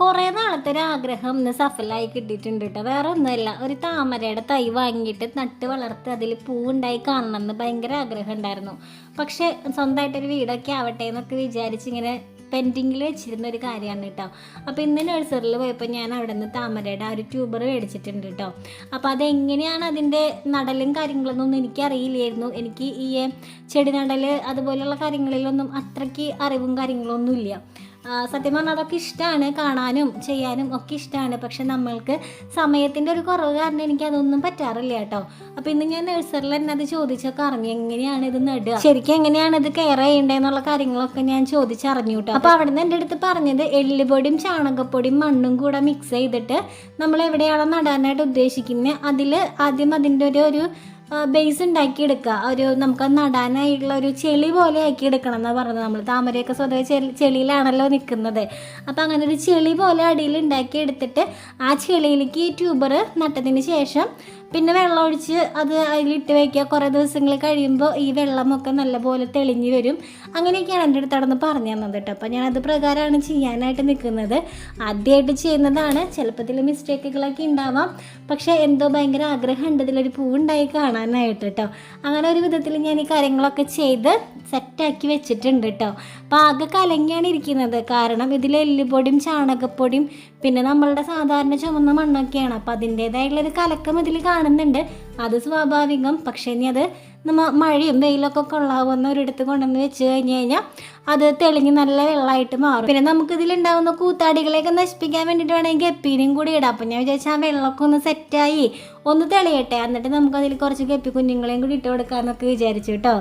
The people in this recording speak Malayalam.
കുറേ നാളത്തെ ഒരു ആഗ്രഹം ഇന്ന് സഫലമായി കിട്ടിയിട്ടുണ്ട് കേട്ടോ വേറെ ഒന്നുമല്ല ഒരു താമരയുടെ തൈ വാങ്ങിയിട്ട് നട്ട് വളർത്ത് അതിൽ പൂവുണ്ടായി കാണണം എന്ന് ഭയങ്കര ആഗ്രഹം ഉണ്ടായിരുന്നു. പക്ഷേ സ്വന്തമായിട്ടൊരു വീടൊക്കെ ആവട്ടെ എന്നൊക്കെ വിചാരിച്ച് ഇങ്ങനെ പെൻഡിങ്ങിൽ വെച്ചിരുന്ന ഒരു കാര്യമാണ് കേട്ടോ അപ്പോൾ ഇന്ന് നഴ്സറിയിൽ പോയപ്പോൾ ഞാൻ അവിടെ നിന്ന് താമരയുടെ ആ ഒരു ട്യൂബർ മേടിച്ചിട്ടുണ്ട് കേട്ടോ അപ്പോൾ അതെങ്ങനെയാണ് അതിന്റെ നടലും കാര്യങ്ങളൊന്നും എനിക്കറിയില്ലായിരുന്നു. എനിക്ക് ഈ ചെടി നടൽ അതുപോലെയുള്ള കാര്യങ്ങളിലൊന്നും അത്രയ്ക്ക് അറിവും കാര്യങ്ങളൊന്നും ഇല്ല സത്യം പറഞ്ഞാൽ അതൊക്കെ ഇഷ്ടമാണ് കാണാനും ചെയ്യാനും ഒക്കെ ഇഷ്ടമാണ് പക്ഷെ നമ്മൾക്ക് സമയത്തിന്റെ ഒരു കുറവ് കാരണം എനിക്ക് അതൊന്നും പറ്റാറില്ല കേട്ടോ. അപ്പോൾ ഇന്ന് ഞാൻ നഴ്സറിൽ തന്നെ അത് ചോദിച്ചൊക്കെ അറിഞ്ഞു. എങ്ങനെയാണ് ഇത് നടുക? ശരിക്കും എങ്ങനെയാണ് ഇത് കെയർ ചെയ്യേണ്ടതെന്നുള്ള കാര്യങ്ങളൊക്കെ ഞാൻ ചോദിച്ചറിഞ്ഞു കേട്ടോ. അപ്പോൾ അവിടെ നിന്ന് എന്റെ അടുത്ത് പറഞ്ഞത് എല്ലുപൊടിയും ചാണകപ്പൊടിയും മണ്ണും കൂടെ മിക്സ് ചെയ്തിട്ട് നമ്മൾ എവിടെയാണോ നടാനായിട്ട് ഉദ്ദേശിക്കുന്നത് അതിൽ ആദ്യം അതിന്റെ ഒരു ഒരു ബേസ് ഉണ്ടാക്കിയെടുക്കുക. ഒരു നമുക്ക് നടാനായിട്ടുള്ള ഒരു ചെളി പോലെ ആക്കി എടുക്കണം എന്നാണ് പറഞ്ഞത്. നമ്മൾ താമരയൊക്കെ സ്വതവേ ചെളി ചെളിയിലാണല്ലോ നിൽക്കുന്നത് അപ്പോൾ അങ്ങനെ ഒരു ചെളി പോലെ അടിയിൽ ഉണ്ടാക്കി എടുത്തിട്ട് ആ ചെളിയിലേക്ക് ഈ ട്യൂബർ നട്ടതിന് ശേഷം പിന്നെ വെള്ളം ഒഴിച്ച് അത് അതിലിട്ട് വയ്ക്കുക കുറേ ദിവസങ്ങൾ കഴിയുമ്പോൾ ഈ വെള്ളമൊക്കെ നല്ലപോലെ തെളിഞ്ഞ് വരും. അങ്ങനെയൊക്കെയാണ് എന്റെ അടുത്ത് നടന്ന് പറഞ്ഞു തന്നത് കേട്ടോ. അപ്പോൾ ഞാനത് പ്രകാരമാണ് ചെയ്യാനായിട്ട് നിൽക്കുന്നത്. ആദ്യമായിട്ട് ചെയ്യുന്നതാണ്. ചിലപ്പോൾ ഇതിൽ മിസ്റ്റേക്കുകളൊക്കെ ഉണ്ടാവാം. പക്ഷേ എന്തോ ഭയങ്കര ആഗ്രഹമുണ്ട് ഇതിലൊരു പൂവുണ്ടായി കാണാനായിട്ട് കേട്ടോ. അങ്ങനെ ഒരു വിധത്തിൽ ഞാൻ ഈ കാര്യങ്ങളൊക്കെ ചെയ്ത് സെറ്റാക്കി വെച്ചിട്ടുണ്ട് കേട്ടോ. അപ്പോൾ ആകെ കലങ്ങിയാണ് ഇരിക്കുന്നത്. കാരണം ഇതിൽ എല്ലുപൊടിയും ചാണകപ്പൊടിയും പിന്നെ നമ്മളുടെ സാധാരണ ചുമന്ന മണ്ണൊക്കെയാണ്. അപ്പോൾ അതിന്റേതായിട്ടുള്ളൊരു കലക്കം ഇതിൽ കാണുന്നുണ്ട്. അത് സ്വാഭാവികം. പക്ഷേ ഇനി അത് നമ്മൾ മഴയും വെയിലൊക്കെ കൊള്ളാവുന്ന ഒരിടത്ത് കൊണ്ടുവന്ന് വെച്ച് കഴിഞ്ഞ് കഴിഞ്ഞാൽ അത് തെളിഞ്ഞ് നല്ല വെള്ളമായിട്ട് മാറും. പിന്നെ നമുക്ക് ഇതിലുണ്ടാവുന്ന കൂത്താടികളെയൊക്കെ നശിപ്പിക്കാൻ വേണ്ടിയിട്ട് വേണമെങ്കിൽ ഗപ്പീനും കൂടി ഇടാം. അപ്പം ഞാൻ വിചാരിച്ചാൽ ആ വെള്ളമൊക്കെ ഒന്ന് സെറ്റായി ഒന്ന് തെളിയട്ടെ. എന്നിട്ട് നമുക്കതിൽ കുറച്ച് ഗപ്പി കുഞ്ഞുങ്ങളെയും കൂടി ഇട്ട് കൊടുക്കാമെന്നൊക്കെ വിചാരിച്ചു കേട്ടോ.